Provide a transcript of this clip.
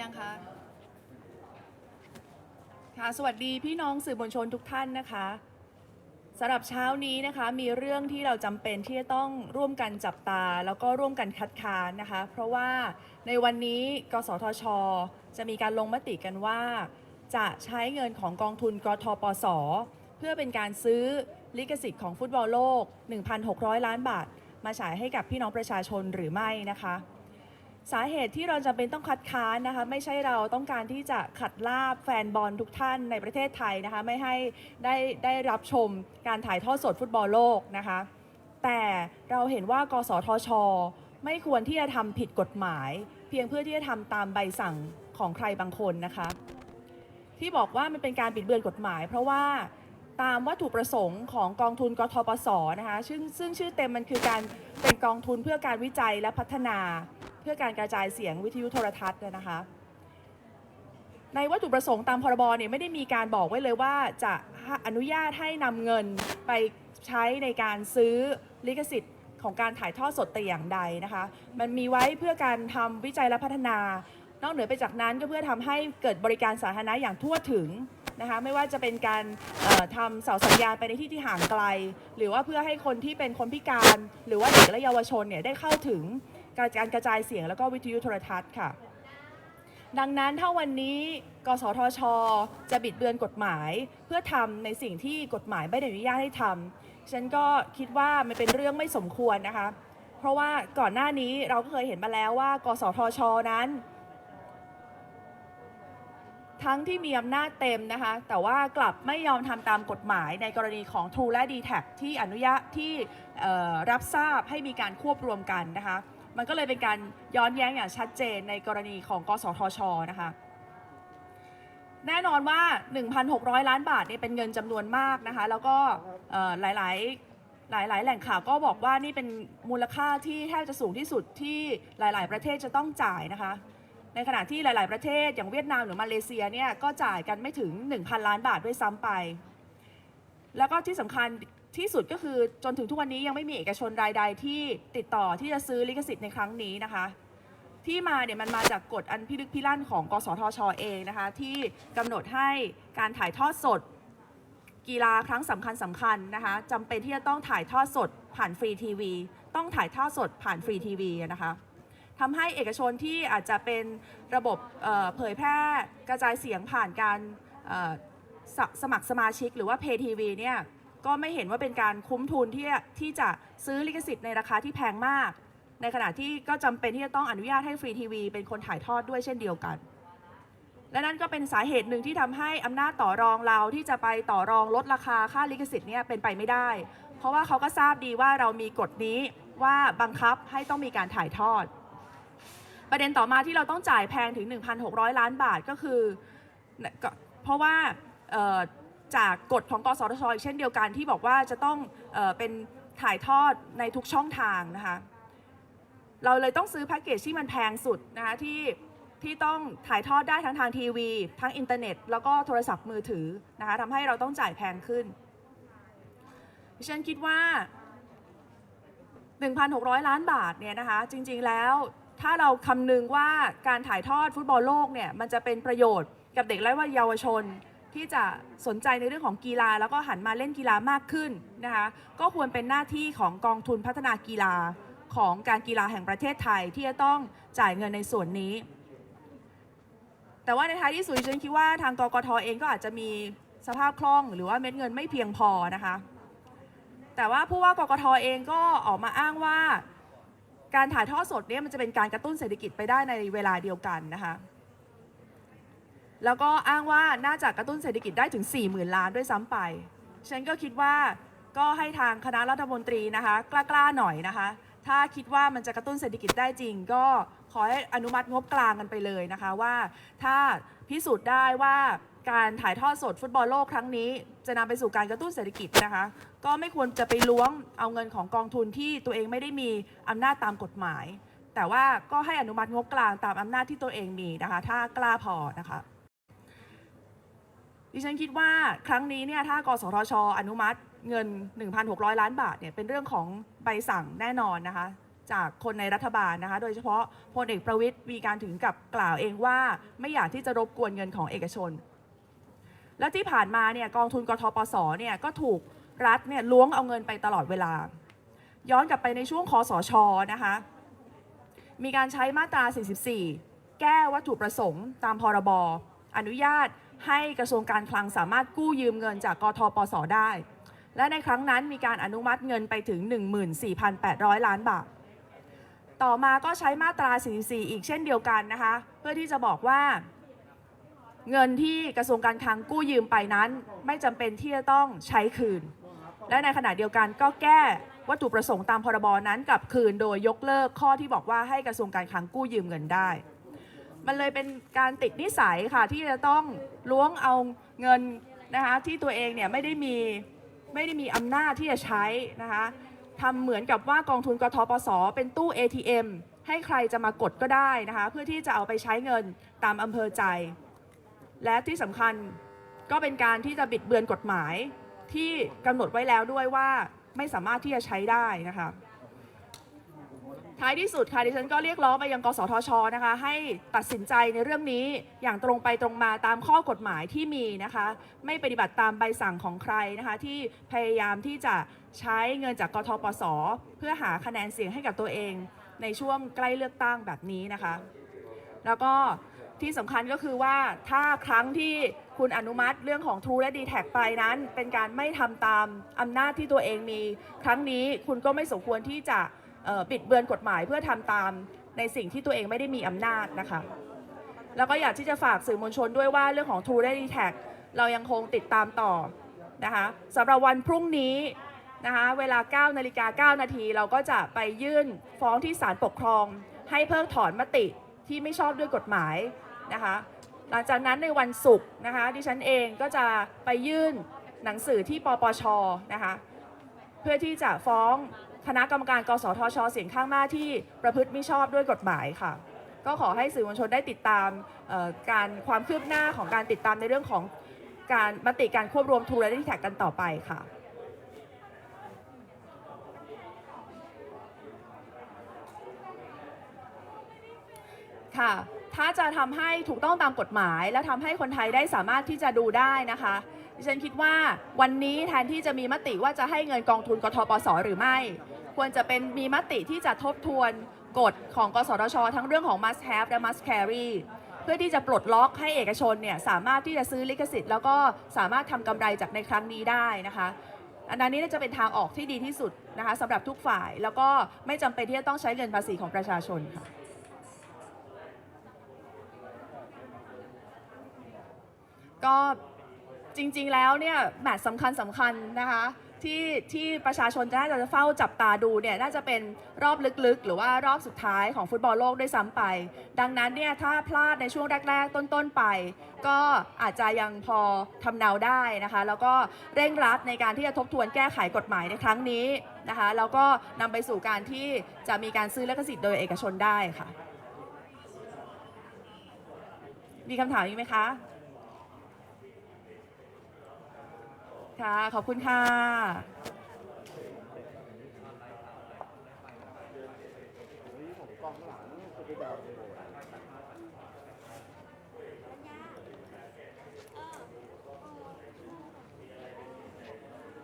ยังคะค่ะ สวัสดีพี่น้องสื่อมวลชนทุกท่านนะคะสำหรับเช้านี้นะคะมีเรื่องที่เราจำเป็นที่จะต้องร่วมกันจับตา แล้วก็ร่วมกันคัดค้านนะคะ เพราะว่าในวันนี้กสทช จะมีการลงมติกันว่า จะใช้เงินของกองทุนกทปส เพื่อเป็นการซื้อลิขสิทธิ์ของฟุตบอลโลก 1,600 ล้านบาท มาฉายให้กับพี่น้องประชาชนหรือไม่นะคะ สาเหตุที่เราจำเป็นต้องคัดค้านนะคะไม่ใช่เราต้องการที่จะขัดลาบแฟนบอลทุกท่านในประเทศไทยนะคะไม่ให้ได้ได้รับชมการถ่ายทอดสดฟุตบอลโลกนะคะแต่เราเห็นว่ากสทช ไม่ควรที่จะทำผิดกฎหมาย เพียงเพื่อที่จะทำตามใบสั่งของใครบางคนนะคะที่บอกว่ามันเป็นการบิดเบือนกฎหมาย เพราะว่าตามวัตถุประสงค์ของกองทุนกทปสนะคะซึ่งซึ่งชื่อเต็มมันคือการเป็นกองทุนเพื่อการวิจัยและพัฒนา พื่อการกระจายเสียงวิทยุโทรทัศน์นะคะ ในวัตถุประสงค์ตามพรบเนี่ยไม่ได้มีการบอกไว้เลยว่าจะอนุญาตให้นำเงินไปใช้ในการซื้อลิขสิทธิ์ของการถ่ายทอดสดแต่อย่างใดนะคะ มันมีไว้เพื่อการทำวิจัยและพัฒนา นอกเหนือไปจากนั้นก็เพื่อทำให้เกิดบริการสาธารณะอย่างทั่วถึงนะคะ ไม่ว่าจะเป็นการทำเสาสัญญาณไปในที่ที่ห่างไกล หรือว่าเพื่อให้คนที่เป็นคนพิการ หรือว่าเด็กและเยาวชนเนี่ยได้เข้าถึง การการกระจายเสียงแล้วก็วิทยุโทรทัศน์ค่ะ ดังนั้นถ้าวันนี้กสทช จะบิดเบือนกฎหมาย เพื่อทำในสิ่งที่กฎหมายไม่ได้อนุญาตให้ทำฉันก็คิดว่ามันเป็นเรื่องไม่สมควรนะคะ เพราะว่าก่อนหน้านี้เราก็เคยเห็นมาแล้วว่า กสทช นั้น ทั้งที่มีอำนาจเต็มนะคะ แต่ว่ากลับไม่ยอมทำตามกฎหมายในกรณีของ True และ d t แทที่อนุญาตที่รับทราบให้มีการควบรวมกันนะคะ มันก็เลยเป็นการย้อนแย้งอย่างชัดเจนในกรณีของกสทชนะคะแน่นอนว่า 1,600 ล้านบาทเนี่ยเป็นเงินจำนวนมากนะคะ แล้วก็เอ่อหลายหลายๆแหล่งข่าวก็บอกว่านี่เป็นมูลค่าที่แทบจะสูงที่สุดที่หลาย ๆ ประเทศจะต้องจ่ายนะคะ ในขณะที่หลาย ๆ ประเทศอย่างเวียดนามหรือมาเลเซียเนี่ยก็จ่ายกันไม่ถึง 1,000 ล้านบาทด้วยซ้ำไป แล้วก็ที่สำคัญ ที่สุดก็คือจนถึงทุกวันนี้ยังไม่มีเอกชนรายใดที่ติดต่อที่จะซื้อลิขสิทธิ์ในครั้งนี้นะคะ ที่มาเนี่ยมันมาจากกฎอันพิลึกพิลั่นของ กสทชเองนะคะ ที่กำหนดให้การถ่ายทอดสด กีฬาครั้งสำคัญสำคัญนะคะจำเป็นที่จะต้องถ่ายทอดสดผ่านฟรีทีวีต้องถ่ายทอดสดผ่านฟรีทีวีนะคะทำให้เอกชนที่อาจจะเป็นระบบเผยแพร่กระจายเสียงผ่านการสสมัครสมาชิกหรือว่าเพย์ทีวีเนี่ย ก็ไม่เห็นว่าเป็นการคุ้มทุนที่ที่จะซื้อลิขสิทธิ์ในราคาที่แพงมาก ในขณะที่ก็จำเป็นที่จะต้องอนุญาตให้ฟรีทีวีเป็นคนถ่ายทอดด้วยเช่นเดียวกัน และนั่นก็เป็นสาเหตุหนึ่งที่ทำให้อำนาจต่อรองเราที่จะไปต่อรองลดราคาค่าลิขสิทธิ์เนี่ยเป็นไปไม่ได้ เพราะว่าเขาก็ทราบดีว่าเรามีกฎนี้ว่าบังคับให้ต้องมีการถ่ายทอด ประเด็นต่อมาที่เราต้องจ่ายแพงถึง 1,600 ล้านบาทก็คือ เพราะว่า จากกฎของกสทชอีกเช่นเดียวกันที่บอกว่าจะต้องเออเป็นถ่ายทอดในทุกช่องทางนะคะเราเลยต้องซื้อแพ็กเกจที่มันแพงสุดนะคะที่ที่ต้องถ่ายทอดได้ทั้งทางทีวี ทั้งอินเทอร์เน็ต แล้วก็โทรศัพท์มือถือนะคะทำให้เราต้องจ่ายแพงขึ้นดิฉันคิดว่า 1,600 ล้านบาทเนี่ยนะคะจริงๆแล้วถ้าเราคำนึงว่าการถ่ายทอดฟุตบอลโลกเนี่ยมันจะเป็นประโยชน์กับเด็กและว่าเยาวชน ที่จะสนใจในเรื่องของกีฬา แล้วก็หันมาเล่นกีฬามากขึ้นนะคะก็ควรเป็นหน้าที่ของกองทุนพัฒนากีฬาของการกีฬาแห่งประเทศไทยที่จะต้องจ่ายเงินในส่วนนี้ แต่ว่าในท้ายที่สุดฉันคิดว่าทางกกทเองก็อาจจะมีสภาพคล่อง หรือว่าเม็ดเงินไม่เพียงพอนะคะ แต่ว่าผู้ว่ากกทเองก็ออกมาอ้างว่า การถ่ายทอดสดเนี่ยมันจะเป็นการกระตุ้นเศรษฐกิจไปได้ในเวลาเดียวกันนะคะ แล้วก็อ้างว่าน่าจะกระตุ้นเศรษฐกิจได้ถึง 4 0,000 ล้านด้วยซ้ำไป ฉันก็คิดว่าก็ให้ทางคณะรัฐมนตรีนะคะ กล้าๆหน่อยนะคะ ถ้าคิดว่ามันจะกระตุ้นเศรษฐกิจได้จริง ก็ขอให้อนุมัติงบกลางกันไปเลยนะคะว่า ถ้าพิสูจน์ได้ว่าการถ่ายทอดสดฟุตบอลโลกครั้งนี้ จะนำไปสู่การกระตุ้นเศรษฐกิจนะคะ ก็ไม่ควรจะไปล้วงเอาเงินของกองทุนที่ตัวเองไม่ได้มีอำนาจตามกฎหมาย แต่ว่าก็ให้อนุมัติงบกลางตามอำนาจที่ตัวเองมีนะคะ ถ้ากล้าพอนะคะ ดิฉันคิดว่าครั้งนี้เนี่ยถ้ากสทช อนุมัติเงิน 1,600 ล้านบาทเนี่ยเป็นเรื่องของใบสั่งแน่นอนนะคะ จากคนในรัฐบาลนะคะ โดยเฉพาะพลเอกประวิตยมีการถึงกับกล่าวเองว่า ไม่อยากที่จะรบกวนเงินของเอกชน และที่ผ่านมาเนี่ยกองทุนกทปสเนี่ยก็ถูกรัฐเนี่ยล้วงเอาเงินไปตลอดเวลา ย้อนกลับไปในช่วงคอสชนะคะมีการใช้มาตรา 44 แก้วัตถุประสงค์ตามพรบ อนุญาตให้กระทรวงการคลังสามารถกู้ยืมเงินจากกทปสได้ และในครั้งนั้นมีการอนุมัติเงินไปถึง 14,800 ล้านบาท ต่อมาก็ใช้มาตรา 44 อีกเช่นเดียวกันนะคะ เพื่อที่จะบอกว่า เงินที่กระทรวงการคลังกู้ยืมไปนั้น ไม่จำเป็นที่จะต้องใช้คืน และในขณะเดียวกันก็แก้วัตถุประสงค์ตามพรบนั้นกลับคืนโดยยกเลิกข้อที่บอกว่าให้กระทรวงการคลังกู้ยืมเงินได้ มันเลยเป็นการติดนิสัยค่ะ ที่จะต้องล้วงเอาเงินนะคะที่ตัวเองเนี่ยไม่ได้มีไม่ได้มีอำนาจที่จะใช้นะคะทำเหมือนกับว่ากองทุนกทปสเป็นตู้ ATM ให้ใครจะมากดก็ได้นะคะ เพื่อที่จะเอาไปใช้เงินตามอำเภอใจ และที่สำคัญก็เป็นการที่จะบิดเบือนกฎหมายที่กำหนดไว้แล้วด้วยว่าไม่สามารถที่จะใช้ได้นะคะ ท้ายที่สุดค่ะดิฉันก็เรียกร้องไปยังกสทชนะคะ ให้ตัดสินใจในเรื่องนี้อย่างตรงไปตรงมาตามข้อกฎหมายที่มีนะคะ ไม่ปฏิบัติตามใบสั่งของใครนะคะ ที่พยายามที่จะใช้เงินจากกทปส เพื่อหาคะแนนเสียงให้กับตัวเอง ในช่วงใกล้เลือกตั้งแบบนี้นะคะ แล้วก็ที่สำคัญก็คือว่าถ้าครั้งที่คุณอนุมัติเรื่องของ True และ d t แทไปนั้น เป็นการไม่ทำตามอำนาจที่ตัวเองมี ครั้งนี้คุณก็ไม่สมควรที่จะ ปิดเบือนกฎหมายเพื่อทำตามในสิ่งที่ตัวเองไม่ได้มีอำนาจนะคะ แล้วก็อยากที่จะฝากสื่อมวลชนด้วยว่าเรื่องของ True และ d t แทเรายังคงติดตามต่อนะคะสำหรับวันพรุ่งนี้นะคะเวลา 9 นาฬิกา 9 นาทีเราก็จะไปยื่นฟ้องที่ศาลปกครอง ให้เพิกถอนมติที่ไม่ชอบด้วยกฎหมายนะคะหลังจากนั้นในวันศุกร์นะคะดิฉันเองก็จะไปยื่นหนังสือที่ปปชนะคะเพื่อที่จะฟ้อง คณะกรรมการกสทช เสียงข้างมากที่ประพฤติไม่ชอบด้วยกฎหมายค่ะ ก็ขอให้สื่อมวลชนได้ติดตามการความคืบหน้าของการติดตามในเรื่องของการมติการควบรวมทูและดีแท็กกันต่อไปค่ะค่ะ ถ้าจะทำให้ถูกต้องตามกฎหมาย และทำให้คนไทยได้สามารถที่จะดูได้นะคะดิฉันคิดว่าวันนี้แทนที่จะมีมติว่าจะให้เงินกองทุนกทปสหรือไม่ ควรจะเป็นมีมติที่จะทบทวนกฎของกสทช ทั้งเรื่องของ must have และ must carry เพื่อที่จะปลดล็อกให้เอกชนเนี่ยสามารถที่จะซื้อลิขสิทธิ์แล้วก็สามารถทำกำไรจากในครั้งนี้ได้นะคะอันนั้นนี่จะเป็นทางออกที่ดีที่สุดนะคะสำหรับทุกฝ่ายแล้วก็ไม่จำเป็นที่จะต้องใช้เงินภาษีของประชาชนค่ะก็จริงๆแล้วเนี่ยแมตช์สำคัญสำคัญนะคะ ที่ที่ประชาชนจะน่าจะเฝ้าจับตาดูเนี่ยน่าจะเป็นรอบลึกๆ หรือว่ารอบสุดท้ายของฟุตบอลโลกด้วยซ้ำไป ดังนั้นเนี่ยถ้าพลาดในช่วงแรก ๆ ต้นๆไป ก็อาจจะยังพอทำเนาได้นะคะ แล้วก็เร่งรัดในการที่จะทบทวนแก้ไขกฎหมายในครั้งนี้นะคะแล้วก็นำไปสู่การที่จะมีการซื้อลิขสิทธิ์โดยเอกชนได้ค่ะ มีคำถามอีกไหมคะ ค่ะ ขอบคุณค่ะผมกองหลังจะไปดาว